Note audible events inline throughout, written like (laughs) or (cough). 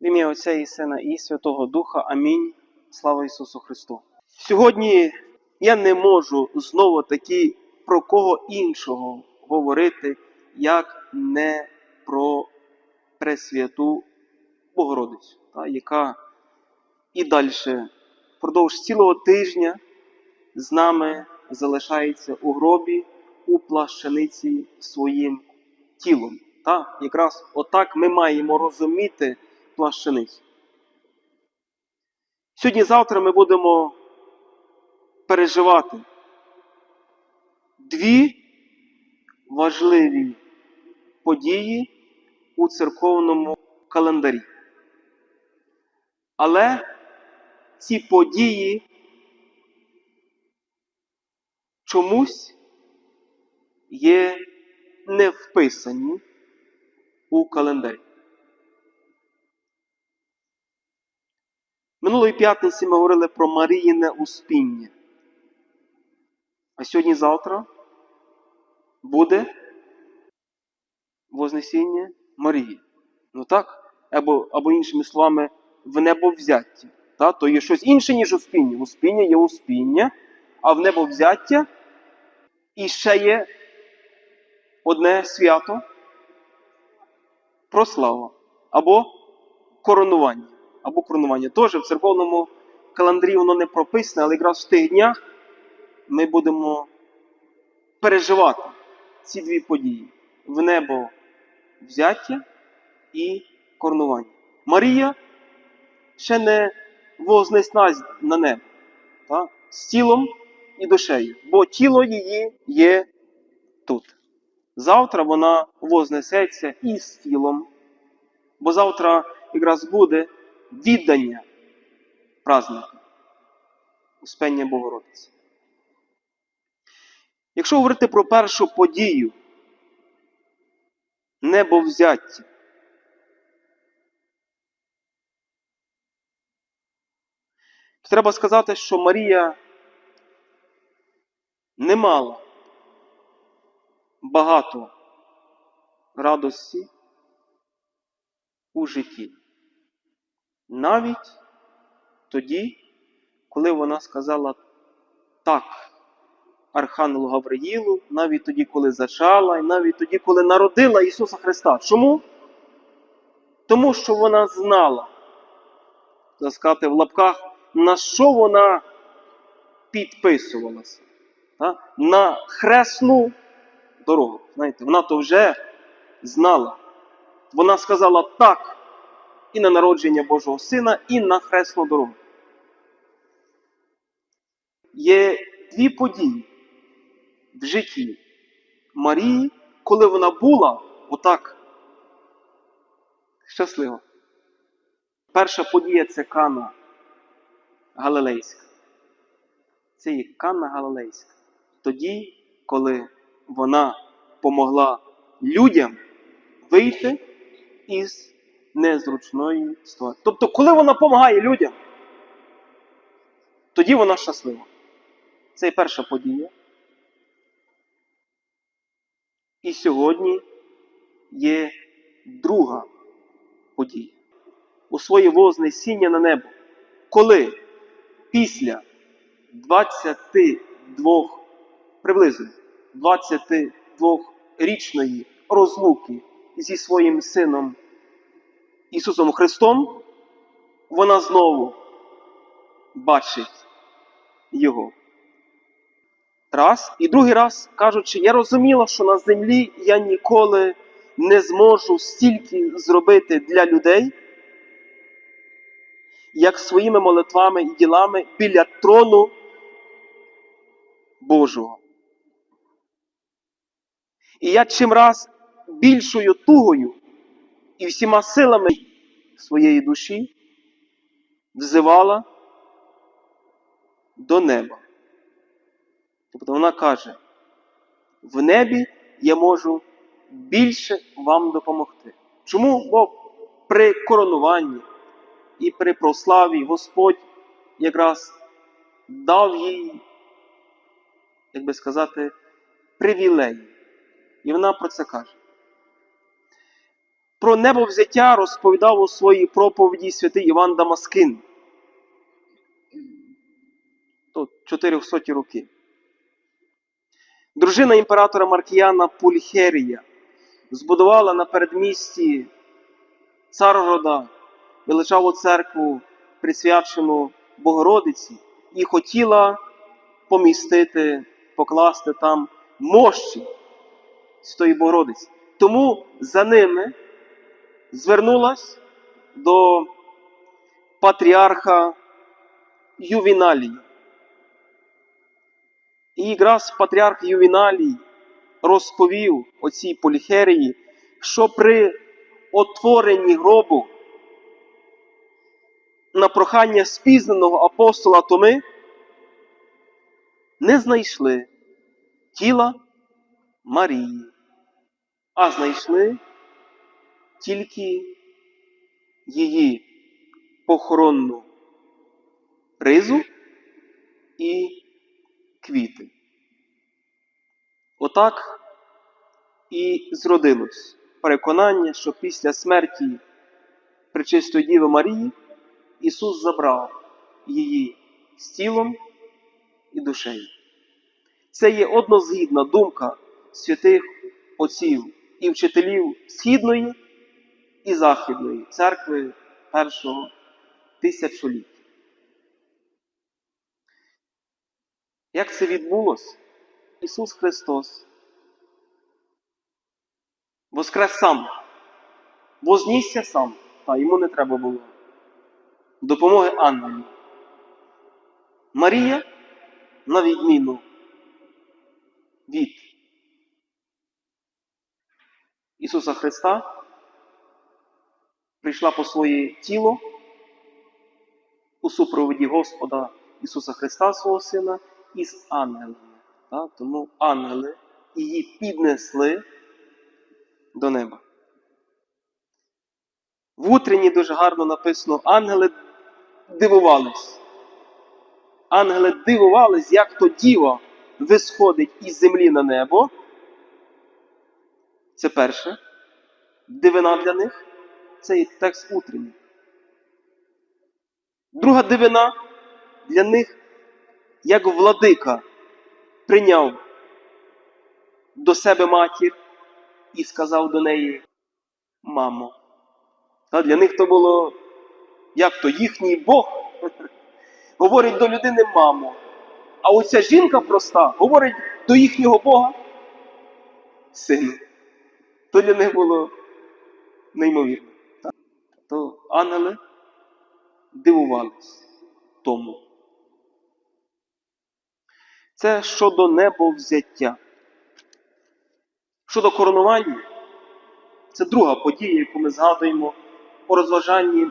В ім'я Отця і Сина і Святого Духа. Амінь. Слава Ісусу Христу. Сьогодні я не можу знову таки про кого іншого говорити, як не про Пресвяту Богородицю, та, яка і далі впродовж цілого тижня з нами залишається у гробі у плащаниці своїм тілом. Та? Якраз отак ми маємо розуміти плащаницю. Сьогодні-завтра ми будемо переживати дві важливі події у церковному календарі. Але ці події чомусь є не вписані у календарі. Минулої п'ятниці ми говорили про Маріїне успіння. А сьогодні-завтра буде Вознесіння Марії. Ну так? Або, або іншими словами, в небо взяття. Та? То є щось інше, ніж успіння. Успіння є успіння, а в небо взяття і ще є одне свято прослава або коронування. Або коронування. Теж в церковному календарі воно не прописане, але якраз в тих днях ми будемо переживати ці дві події: в небо взяття і коронування. Марія ще не вознеслась на небо та? з тілом і душею, бо тіло її є тут. Завтра вона вознесеться із тілом, бо завтра якраз буде віддання праздника Успення Богородиці. Якщо говорити про першу подію, небовзяття, то треба сказати, що Марія не мала багато радості у житті. Навіть тоді, коли вона сказала так Архангелу Гавриїлу, навіть тоді, коли зачала, і навіть тоді, коли народила Ісуса Христа. Чому? Тому що вона знала, сказати, в лапках, на що вона підписувалася. На хресну дорогу. Знаєте, вона то вже знала. Вона сказала так і на народження Божого Сина, і на хресну дорогу. Є дві події в житті Марії, коли вона була отак щаслива. Перша подія це Кана Галилейська. Це є Канна Галилейська. Тоді, коли вона помогла людям вийти із незручної ситуації. Тобто, коли вона допомагає людям, тоді вона щаслива. Це є перша подія. І сьогодні є друга подія. У своє вознесіння на небо. Коли після 22 приблизно 22-річної розлуки зі своїм сином Ісусом Христом, вона знову бачить Його. Раз. І другий раз кажучи, я розуміла, що на землі я ніколи не зможу стільки зробити для людей, як своїми молитвами і ділами біля трону Божого. І я чим раз більшою тугою і всіма силами своєї душі взивала до неба. Тобто вона каже, в небі я можу більше вам допомогти. Чому? Бо при коронуванні і при прославі Господь якраз дав їй, як би сказати, привілей. І вона про це каже. Про небовзяття розповідав у своїй проповіді святий Іван Дамаскин. Тут 400 роки. Дружина імператора Маркіяна Пульхерія збудувала на передмісті Царгорода величаву церкву, присвячену Богородиці, і хотіла помістити, покласти там мощі Святої Богородиці. Тому за ними звернулась до патріарха Ювіналії. І якраз патріарх Ювіналій розповів оцій поліхерії, що при отворенні гробу на прохання спізненого апостола Томи не знайшли тіла Марії, а знайшли тільки її похоронну ризу і квіти. Отак і зродилось переконання, що після смерті Пречистої Діви Марії Ісус забрав її з тілом і душею. Це є однозгідна думка святих отців і вчителів Східної і Західної церкви першого тисячоліття. Як це відбулося? Ісус Христос воскрес сам, вознісся сам, та йому не треба було допомоги ангелів. Марія, на відміну від Ісуса Христа, прийшла по своє тіло у супроводі Господа Ісуса Христа, свого Сина, із ангелами. Так? Тому ангели її піднесли до неба. В утренні дуже гарно написано: ангели дивувались. Ангели дивувались, як то діва висходить із землі на небо. Це перше. Дивина для них це і текст утренній. Друга дивина для них, як владика прийняв до себе матір і сказав до неї мамо. Та для них то було як то їхній Бог (laughs) говорить до людини мамо. А оця жінка проста говорить до їхнього Бога сину. То для них було неймовірно. То ангели дивувались тому. Це щодо небовзяття. Щодо коронування, це друга подія, яку ми згадуємо у розважанні.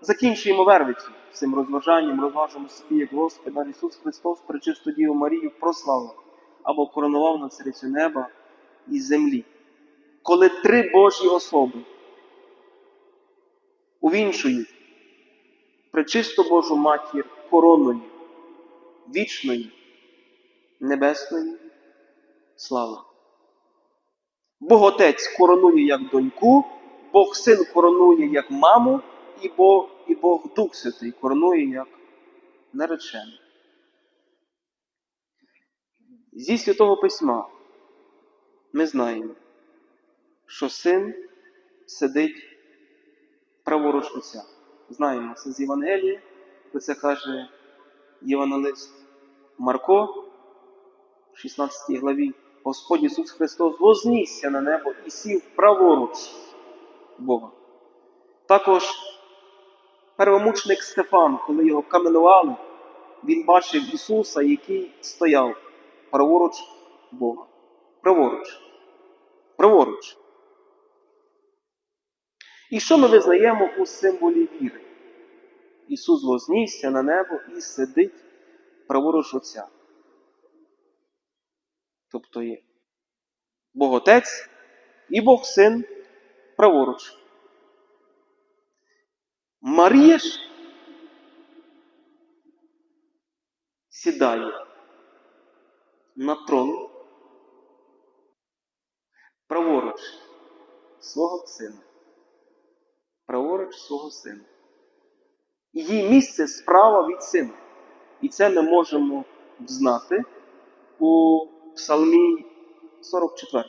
Закінчуємо вервицю цим розважанням, розважимо собі, як Господь наш Ісус Христос, пречисту Діву Марію, прославив або коронував на царицю неба і землі. Коли три Божі особи увінчують пречисту Божу матір короною вічної, небесної слави. Бог Отець коронує як доньку, Бог Син коронує як маму, і Бог, і Бог Дух Святий коронує як наречений. Зі Святого Письма ми знаємо, що син сидить праворуч Отця. Знаємо це з Євангелія, про це каже Євангелист Марко, в 16 главі. Господь Ісус Христос вознісся на небо і сів праворуч Бога. Також первомучник Стефан, коли його каменували, він бачив Ісуса, який стояв праворуч Бога. Праворуч. Праворуч. І що ми визнаємо у символі віри? Ісус вознісся на небо і сидить праворуч Отця. Тобто є Бог Отець і Бог Син праворуч. Марія ж сідає на трон праворуч свого сина. Праворуч свого сина. Її місце справа від сина. І це ми можемо знати у Псалмі 44.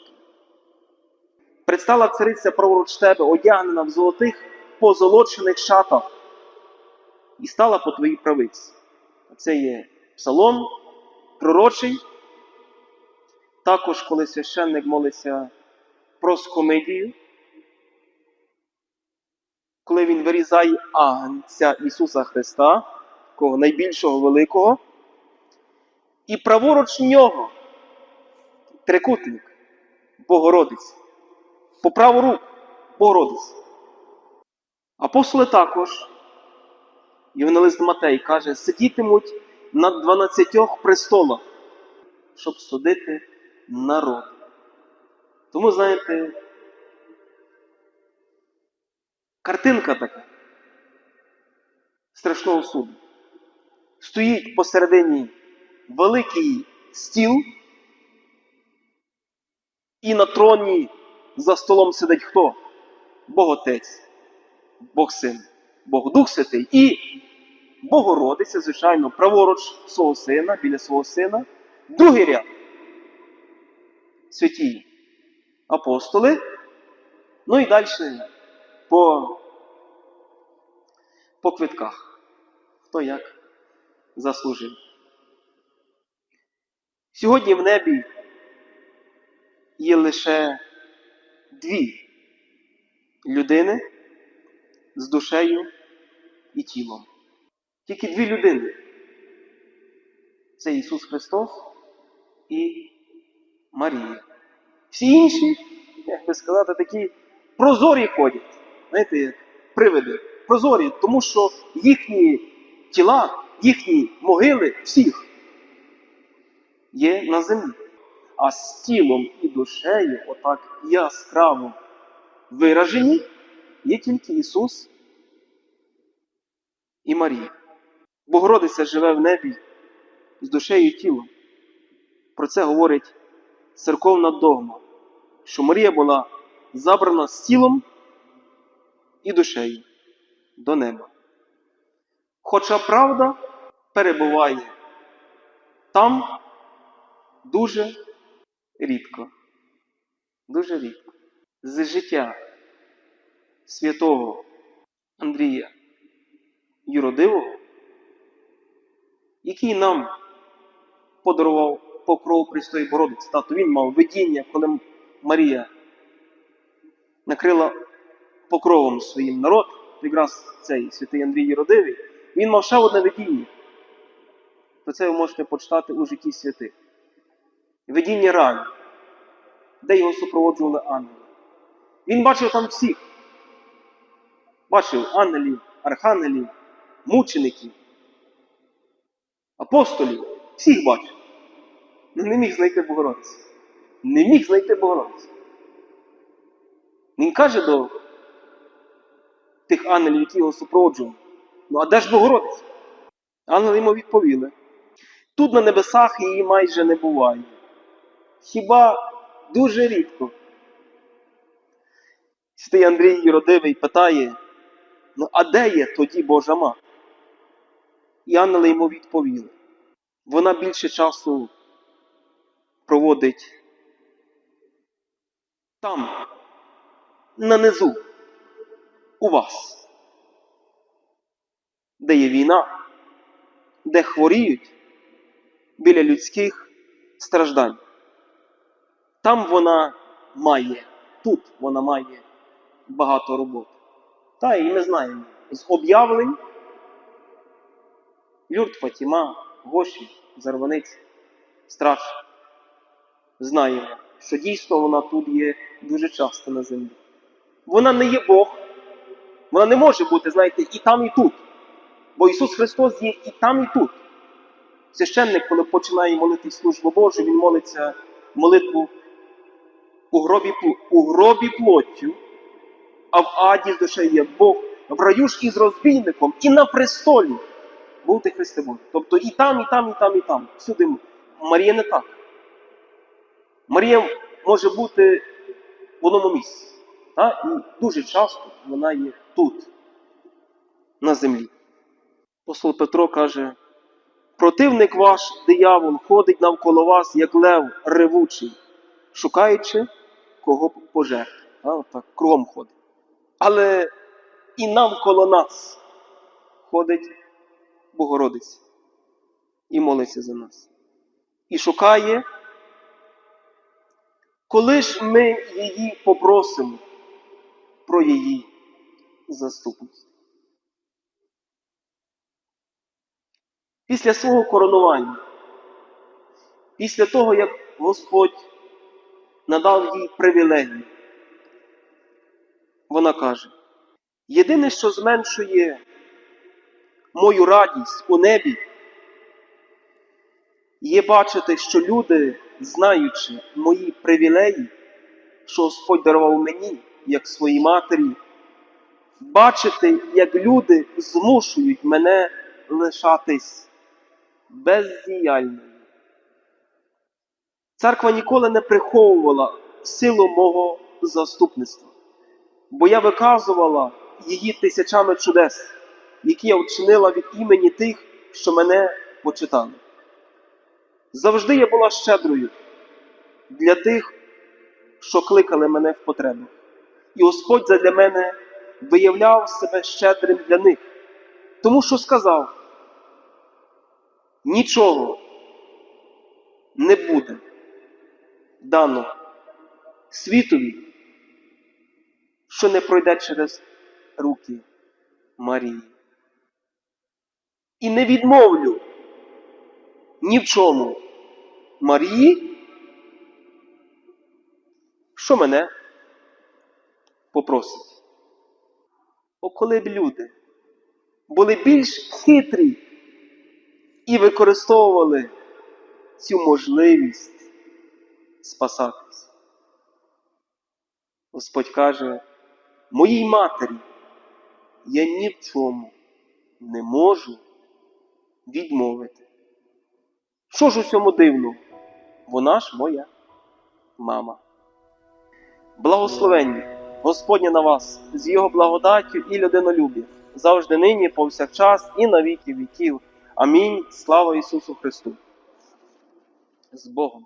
Предстала цариця праворуч тебе, одягнена в золотих позолочених шатах, і стала по твоїй правиці. Це є псалом пророчий. Також, коли священник молиться про скомидію, коли він вирізає агнця Ісуса Христа, такого найбільшого великого, і праворуч нього трикутник Богородиці, по праву руку Богородиці. Апостоли також, Євангелист Матей каже, сидітимуть на 12 престолах, щоб судити народ. Тому, знаєте, картинка така страшного суду. Стоїть посередині великий стіл, і на троні за столом сидить хто? Бог Отець, Бог Син, Бог Дух Святий і Богородиця, звичайно, праворуч свого сина, біля свого сина, другий ряд. Святі апостоли. Ну і далі по, по квитках. Хто як заслужив. Сьогодні в небі є лише дві людини з душею і тілом. Тільки дві людини. Це Ісус Христос і Марія. Всі інші, як би сказати, такі прозорі ходять. Знаєте, привиди. Прозорі, тому що їхні тіла, їхні могили всіх є на землі. А з тілом і душею, отак яскраво виражені, є тільки Ісус і Марія. Богородиця живе в небі з душею і тілом. Про це говорить церковна догма, що Марія була забрана з тілом і душею до неба. Хоча правда перебуває там дуже рідко. Дуже рідко. З життя святого Андрія Юродивого, який нам подарував покров Престої Бородиці. Тато він мав видіння, коли Марія накрила покровом своїм народ, якраз цей святий Андрій Єродивий, він мав ще одне видіння. Про це ви можете почитати у житті святих. Видіння рани, де його супроводжували ангели. Він бачив там всіх. Бачив ангелів, архангелів, мучеників, апостолів, всіх бачив. Ну не міг знайти Богородицю. Не міг знайти Богородицю. Він каже до тих ангелів, які його супроводжували, ну а де ж Богородиця? Ангели йому відповіли. Тут на небесах її майже не буває. Хіба дуже рідко. Святий Андрій Єродивий питає, ну а де є тоді Божа мати? І ангели йому відповіли. Вона більше часу проводить там, на низу, у вас, де є війна, де хворіють біля людських страждань. Там вона має, тут вона має багато роботи. Та і ми знаємо з об'явлень Люрт Фатіма, Гоші, Зарваниць, Страж. Знаємо, що дійсно вона тут є дуже часто на землі. Вона не є Бог, вона не може бути, знаєте, і там, і тут. Бо Ісус Христос є і там, і тут. Священник, коли починає молити службу Божу, він молиться молитву у гробі, у гробі плоттю, а в аді з душею є Бог, в раю ж із розбійником, і на престолі був ти Христе Боже. Тобто і там, і там, і там, і там. Всюди Марія не так. Марія може бути в одному місці. Та? І дуже часто вона є тут, на землі. Апостол Петро каже: противник ваш, диявол, ходить навколо вас, як лев ревучий, шукаючи кого пожерти. Та? Отак, кругом ходить. Але і навколо нас ходить Богородиця і молиться за нас. І шукає, коли ж ми її попросимо про її заступництво. Після свого коронування, після того, як Господь надав їй привілегію, вона каже: єдине, що зменшує мою радість у небі, є бачити, що люди, знаючи мої привілеї, що Господь дарував мені, як своїй матері, бачити, як люди змушують мене лишатись бездіяльною. Церква ніколи не приховувала силу мого заступництва, бо я виказувала її тисячами чудес, які я вчинила від імені тих, що мене почитали. Завжди я була щедрою для тих, що кликали мене в потребах. І Господь задля мене виявляв себе щедрим для них, тому що сказав: нічого не буде дано світові, що не пройде через руки Марії. І не відмовлю ні в чому Марії, що мене попросить. О, коли б люди були більш хитрі і використовували цю можливість спасатись. Господь каже, моїй матері я ні в чому не можу відмовити. Що ж у цьому дивно? Вона ж моя мама. Благословення Господня на вас з Його благодаттю і людинолюбі, завжди нині, повсякчас і на віки віків. Амінь. Слава Ісусу Христу. З Богом.